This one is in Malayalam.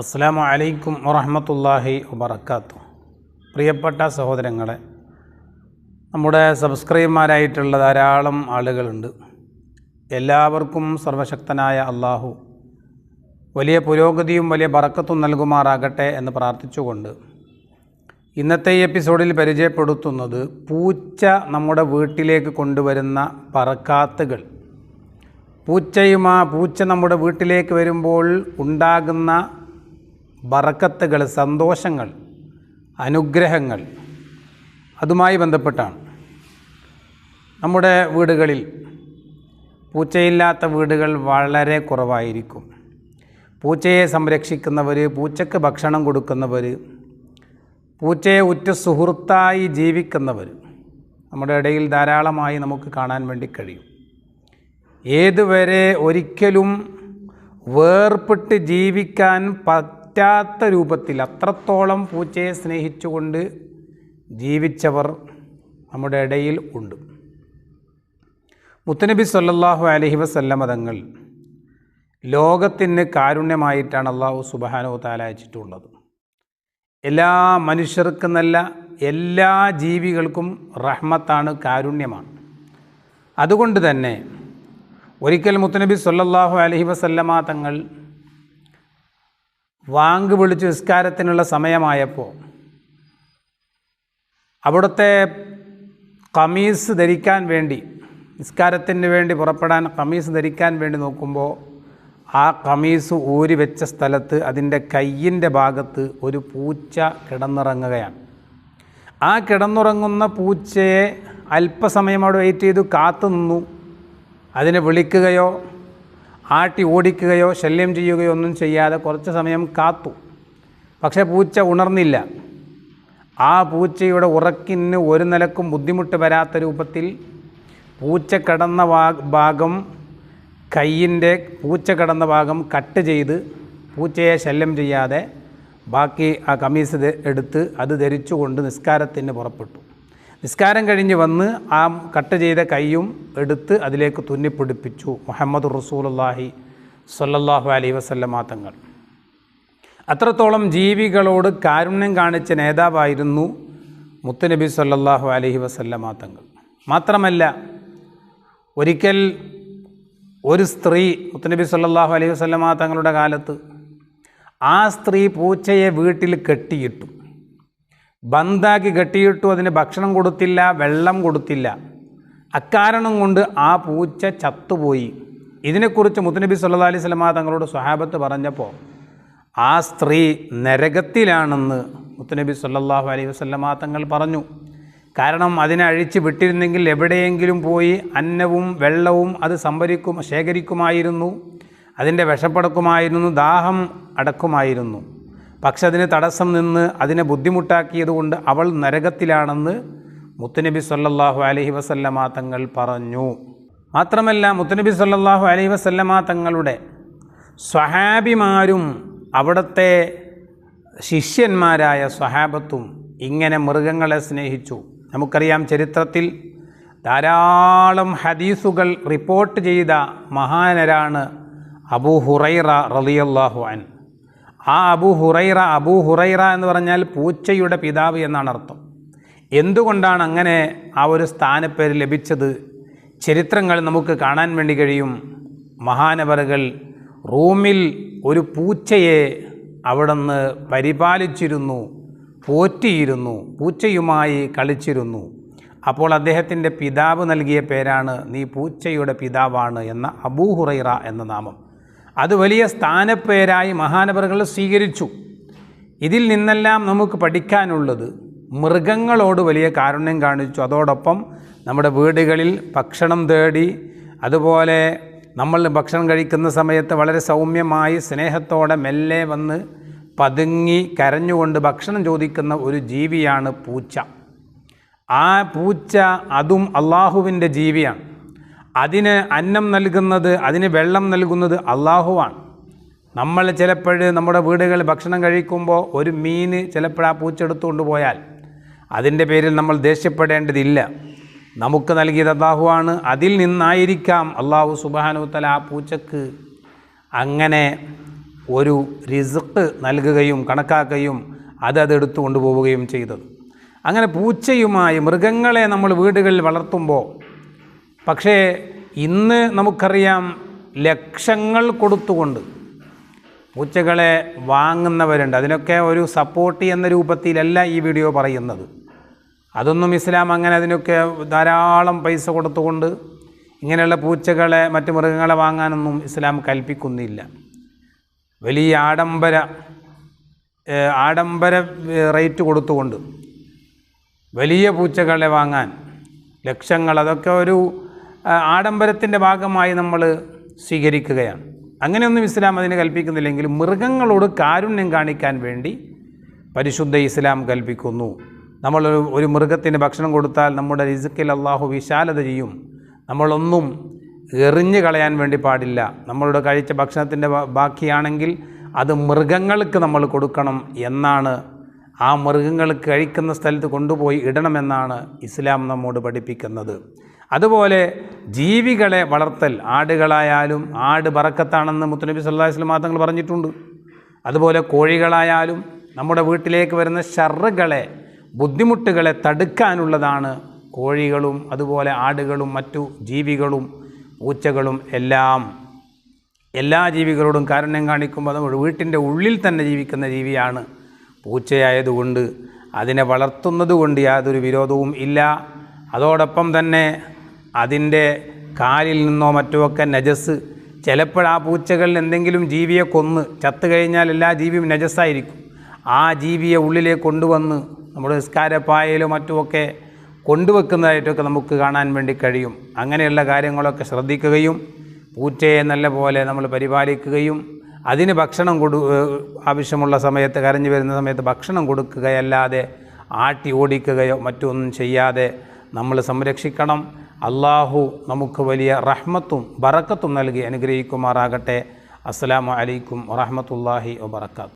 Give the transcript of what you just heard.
അസ്സാമു അലൈക്കും വറഹമത്തല്ലാഹി വബർക്കാത്തു പ്രിയപ്പെട്ട സഹോദരങ്ങളെ നമ്മുടെ സബ്സ്ക്രൈബർമാരായിട്ടുള്ള ധാരാളം ആളുകളുണ്ട്. എല്ലാവർക്കും സർവശക്തനായ അള്ളാഹു വലിയ പുരോഗതിയും വലിയ ബറക്കത്തും നൽകുമാറാകട്ടെ എന്ന് പ്രാർത്ഥിച്ചുകൊണ്ട് ഇന്നത്തെ എപ്പിസോഡിൽ പരിചയപ്പെടുത്തുന്നത് പൂച്ച നമ്മുടെ വീട്ടിലേക്ക് കൊണ്ടുവരുന്ന പറക്കാത്തുകൾ. പൂച്ചയുമാ പൂച്ച നമ്മുടെ വീട്ടിലേക്ക് വരുമ്പോൾ ഉണ്ടാകുന്ന ബറക്കത്തുകൾ സന്തോഷങ്ങൾ അനുഗ്രഹങ്ങൾ അതുമായി ബന്ധപ്പെട്ടാണ്. നമ്മുടെ വീടുകളിൽ പൂച്ചയില്ലാത്ത വീടുകൾ വളരെ കുറവായിരിക്കും. പൂച്ചയെ സംരക്ഷിക്കുന്നവർ പൂച്ചയ്ക്ക് ഭക്ഷണം കൊടുക്കുന്നവർ പൂച്ചയെ ഉറ്റ സുഹൃത്തായി ജീവിക്കുന്നവർ നമ്മുടെ ഇടയിൽ ധാരാളമായി നമുക്ക് കാണാൻ വേണ്ടി കഴിയും. ഏതുവരെ ഒരിക്കലും വേർപെട്ട് ജീവിക്കാൻ പറ്റാത്ത രൂപത്തിൽ അത്രത്തോളം പൂച്ചയെ സ്നേഹിച്ചുകൊണ്ട് ജീവിച്ചവർ നമ്മുടെ ഇടയിൽ ഉണ്ട്. മുത്തനബി സല്ലാഹു അലഹി വസല്ലമ തങ്ങൾ ലോകത്തിന് കാരുണ്യമായിട്ടാണ് അള്ളാഹു സുബാനോ താല അയച്ചിട്ടുള്ളത്. എല്ലാ മനുഷ്യർക്കെന്നല്ല എല്ലാ ജീവികൾക്കും റഹ്മത്താണ് കാരുണ്യമാണ്. അതുകൊണ്ട് തന്നെ ഒരിക്കൽ മുത്തനബി സല്ലാഹു അലഹി വസല്ലമ തങ്ങൾ വാങ്ക് വിളിച്ച് നിസ്കാരത്തിനുള്ള സമയമായപ്പോൾ അവിടുത്തെ കമീസ് ധരിക്കാൻ വേണ്ടി നിസ്കാരത്തിന് വേണ്ടി പുറപ്പെടാൻ കമീസ് ധരിക്കാൻ വേണ്ടി നോക്കുമ്പോൾ ആ കമീസ് ഊരി വെച്ച സ്ഥലത്ത് അതിന്റെ കയ്യിന്റെ ഭാഗത്ത് ഒരു പൂച്ച കിടന്നിറങ്ങുകയാണ്. ആ കിടന്നുറങ്ങുന്ന പൂച്ചയെ അല്പസമയം അവിടെ വെയിറ്റ് ചെയ്തു കാത്തു നിന്നു. അതിനെ വിളിക്കുകയോ ആട്ടി ഓടിക്കുകയോ ശല്യം ചെയ്യുകയോ ഒന്നും ചെയ്യാതെ കുറച്ച് സമയം കാത്തു. പക്ഷേ പൂച്ച ഉണർന്നില്ല. ആ പൂച്ചയുടെ ഉറക്കിന് ഒരു നിലക്കും ബുദ്ധിമുട്ട് വരാത്ത രൂപത്തിൽ പൂച്ച കടന്ന ഭാഗം കയ്യിന്റെ പൂച്ച കടന്ന ഭാഗം കട്ട് ചെയ്ത് പൂച്ചയെ ശല്യം ചെയ്യാതെ ബാക്കി ആ കമീസ് എടുത്ത് അത് ധരിച്ചുകൊണ്ട് നിസ്കാരത്തിന് പുറപ്പെട്ടു. നിസ്കാരം കഴിഞ്ഞ് വന്ന് ആ കട്ട് ചെയ്ത കൈയും എടുത്ത് അതിലേക്ക് തുന്നിപ്പിടിപ്പിച്ചു. മുഹമ്മദ് റസൂലുള്ളാഹി സ്വല്ലല്ലാഹു അലൈ വസല്ലമ തങ്ങൾ. അത്രത്തോളം ജീവികളോട് കാരുണ്യം കാണിച്ച നേതാവായിരുന്നു മുത്തുനബി സല്ലല്ലാഹു അലൈഹി വസല്ലമ തങ്ങൾ. മാത്രമല്ല ഒരിക്കൽ ഒരു സ്ത്രീ മുത്തുനബി സല്ലല്ലാഹു അലൈഹി വസല്ലമ തങ്ങളുടെ കാലത്ത് ആ സ്ത്രീ പൂച്ചയെ വീട്ടിൽ കെട്ടിയിട്ടു. ബന്ധാക്കി കെട്ടിയിട്ടു അതിന് ഭക്ഷണം കൊടുത്തില്ല വെള്ളം കൊടുത്തില്ല. അക്കാരണം കൊണ്ട് ആ പൂച്ച ചത്തുപോയി. ഇതിനെക്കുറിച്ച് മുത്തുനബി സല്ലാ അലൈഹി സ്വലമ തങ്ങളോട് സ്വഹാബത്ത് പറഞ്ഞപ്പോൾ ആ സ്ത്രീ നരകത്തിലാണെന്ന് മുത്തുനബി സല്ലാഹു അലൈഹി വസല്ലമ തങ്ങൾ പറഞ്ഞു. കാരണം അതിനെ അഴിച്ച് വിട്ടിരുന്നെങ്കിൽ എവിടെയെങ്കിലും പോയി അന്നവും വെള്ളവും അത് സംഭരിക്കും ശേഖരിക്കുമായിരുന്നു അതിന്റെ വിഷപ്പടക്കുമായിരുന്നു ദാഹം അടക്കുമായിരുന്നു. പക്ഷെ അതിന് തടസ്സം നിന്ന് അതിനെ ബുദ്ധിമുട്ടാക്കിയതുകൊണ്ട് അവൾ നരകത്തിലാണെന്ന് മുത്തുനബി സല്ലാഹു അലഹി വസല്ലമാ തങ്ങൾ പറഞ്ഞു. മാത്രമല്ല മുത്തുനബി സല്ലാഹു അലഹി വസല്ലമാ തങ്ങളുടെ സ്വഹാബിമാരും അവിടുത്തെ ശിഷ്യന്മാരായ സ്വഹാബത്തും ഇങ്ങനെ മൃഗങ്ങളെ സ്നേഹിച്ചു. നമുക്കറിയാം ചരിത്രത്തിൽ ധാരാളം ഹദീസുകൾ റിപ്പോർട്ട് ചെയ്ത മഹാനരാണ് അബൂ ഹുറൈറ റളിയല്ലാഹു അൻ ആ അബു ഹുറൈറ അബു ഹുറൈറ എന്ന് പറഞ്ഞാൽ പൂച്ചയുടെ പിതാവ് എന്നാണ് അർത്ഥം. എന്തുകൊണ്ടാണ് അങ്ങനെ ആ ഒരു സ്ഥാനപ്പേര് ലഭിച്ചത്? ചരിത്രങ്ങൾ നമുക്ക് കാണാൻ വേണ്ടി കഴിയും. മഹാനവറുകൾ റൂമിൽ ഒരു പൂച്ചയെ അവിടുന്ന് പരിപാലിച്ചിരുന്നു പോറ്റിയിരുന്നു പൂച്ചയുമായി കളിച്ചിരുന്നു. അപ്പോൾ അദ്ദേഹത്തിന്റെ പിതാവ് നൽകിയ പേരാണ് നീ പൂച്ചയുടെ പിതാവാണ് എന്ന അബൂഹുറൈറ എന്ന നാമം. അത് വലിയ സ്ഥാനപ്പേരായി മഹാനവറുകൾ സ്വീകരിച്ചു. ഇതിൽ നിന്നെല്ലാം നമുക്ക് പഠിക്കാനുള്ളത് മൃഗങ്ങളോട് വലിയ കാരുണ്യം കാണിച്ചു. അതോടൊപ്പം നമ്മുടെ വീടുകളിൽ ഭക്ഷണം തേടി അതുപോലെ നമ്മൾ ഭക്ഷണം കഴിക്കുന്ന സമയത്ത് വളരെ സൗമ്യമായി സ്നേഹത്തോടെ മെല്ലെ വന്ന് പതുങ്ങി കരഞ്ഞുകൊണ്ട് ഭക്ഷണം ചോദിക്കുന്ന ഒരു ജീവിയാണ് പൂച്ച. ആ പൂച്ച അതും അള്ളാഹുവിന്റെ ജീവിയാണ്. അതിന് അന്നം നൽകുന്നത് അതിന് വെള്ളം നൽകുന്നത് അള്ളാഹുവാണ്. നമ്മൾ ചിലപ്പോൾ നമ്മുടെ വീടുകളിൽ ഭക്ഷണം കഴിക്കുമ്പോൾ ഒരു മീൻ ചിലപ്പോൾ ആ പൂച്ച എടുത്തുകൊണ്ട് പോയാൽ അതിന്റെ പേരിൽ നമ്മൾ ദേഷ്യപ്പെടേണ്ടതില്ല. നമുക്ക് നൽകിയത് അള്ളാഹുവാണ്. അതിൽ നിന്നായിരിക്കാം അള്ളാഹു സുബാനുത്തല ആ പൂച്ചക്ക് അങ്ങനെ ഒരു റിസ്ക് നൽകുകയും കണക്കാക്കുകയും അത് അതെടുത്തു കൊണ്ടുപോവുകയും ചെയ്തത്. അങ്ങനെ പൂച്ചയുമായി മൃഗങ്ങളെ നമ്മൾ വീടുകളിൽ വളർത്തുമ്പോൾ പക്ഷേ ഇന്ന് നമുക്കറിയാം ലക്ഷങ്ങൾ കൊടുത്തുകൊണ്ട് പൂച്ചകളെ വാങ്ങുന്നവരുണ്ട്. അതിനൊക്കെ ഒരു സപ്പോർട്ട് എന്ന രൂപത്തിലല്ല ഈ വീഡിയോ പറയുന്നത്. അതൊന്നും ഇസ്ലാം അങ്ങനെ അതിനൊക്കെ ധാരാളം പൈസ കൊടുത്തുകൊണ്ട് ഇങ്ങനെയുള്ള പൂച്ചകളെ മറ്റു മൃഗങ്ങളെ വാങ്ങാനൊന്നും ഇസ്ലാം കൽപ്പിക്കുന്നില്ല. വലിയ ആഡംബര ആഡംബര റേറ്റ് കൊടുത്തുകൊണ്ട് വലിയ പൂച്ചകളെ വാങ്ങാൻ ലക്ഷങ്ങൾ അതൊക്കെ ഒരു ആഡംബരത്തിന്റെ ഭാഗമായി നമ്മൾ സ്വീകരിക്കുകയാണ്. അങ്ങനെയൊന്നും ഇസ്ലാം അതിനെ കൽപ്പിക്കുന്നില്ലെങ്കിൽ മൃഗങ്ങളോട് കാരുണ്യം കാണിക്കാൻ വേണ്ടി പരിശുദ്ധ ഇസ്ലാം കൽപ്പിക്കുന്നു. നമ്മൾ ഒരു- മൃഗത്തിന് ഭക്ഷണം കൊടുത്താൽ നമ്മുടെ റിസുക്കിൽ അള്ളാഹു വിശാലത ചെയ്യും. നമ്മളൊന്നും എറിഞ്ഞു കളയാൻ വേണ്ടി പാടില്ല. നമ്മളുടെ കഴിച്ച ഭക്ഷണത്തിന്റെ ബാക്കിയാണെങ്കിൽ അത് മൃഗങ്ങൾക്ക് നമ്മൾ കൊടുക്കണം എന്നാണ് ആ മൃഗങ്ങൾക്ക് കഴിക്കുന്ന സ്ഥലത്ത് കൊണ്ടുപോയി ഇടണമെന്നാണ് ഇസ്ലാം നമ്മോട് പഠിപ്പിക്കുന്നത്. അതുപോലെ ജീവികളെ വളർത്തൽ ആടുകളായാലും ആട് പറക്കത്താണെന്ന് മുത്തനബി സല്ലാഹു വസ്ലം തങ്ങൾ പറഞ്ഞിട്ടുണ്ട്. അതുപോലെ കോഴികളായാലും നമ്മുടെ വീട്ടിലേക്ക് വരുന്ന ഷറുകളെ ബുദ്ധിമുട്ടുകളെ തടുക്കാനുള്ളതാണ് കോഴികളും അതുപോലെ ആടുകളും മറ്റു ജീവികളും പൂച്ചകളും എല്ലാം. എല്ലാ ജീവികളോടും കാരുണ്യം കാണിക്കുമ്പോൾ നമ്മൾ വീട്ടിന്റെ ഉള്ളിൽ തന്നെ ജീവിക്കുന്ന ജീവിയാണ് പൂച്ചയായതുകൊണ്ട്. അതിനെ വളർത്തുന്നത് കൊണ്ട് യാതൊരു വിരോധവും ഇല്ല. അതോടൊപ്പം തന്നെ അതിന്റെ കാലിൽ നിന്നോ മറ്റോ ഒക്കെ നജസ്. ചിലപ്പോൾ ആ പൂച്ചകളിൽ എന്തെങ്കിലും ജീവിയെ കൊന്ന് ചത്തു കഴിഞ്ഞാൽ എല്ലാ ജീവിയും നജസ്സായിരിക്കും. ആ ജീവിയെ ഉള്ളിലേക്ക് കൊണ്ടുവന്ന് നമ്മുടെ നിസ്കാരപ്പായയിലോ മറ്റുമൊക്കെ കൊണ്ടുവെക്കുന്നതായിട്ടൊക്കെ നമുക്ക് കാണാൻ വേണ്ടി കഴിയും. അങ്ങനെയുള്ള കാര്യങ്ങളൊക്കെ ശ്രദ്ധിക്കുകയും പൂച്ചയെ നല്ല പോലെ നമ്മൾ പരിപാലിക്കുകയും അതിന് ഭക്ഷണം കൊടു ആവശ്യമുള്ള സമയത്ത് കരഞ്ഞു വരുന്ന സമയത്ത് ഭക്ഷണം കൊടുക്കുകയല്ലാതെ ആട്ടി ഓടിക്കുകയോ മറ്റൊന്നും ചെയ്യാതെ നമ്മൾ സംരക്ഷിക്കണം. അള്ളാഹു നമുക്ക് വലിയ റഹ്മത്തും ബറക്കത്തും നൽകി അനുഗ്രഹിക്കുമാറാകട്ടെ. അസ്സാം അലൈക്കും വറഹ്മത്തുള്ളാഹി വബറകാതുഹു.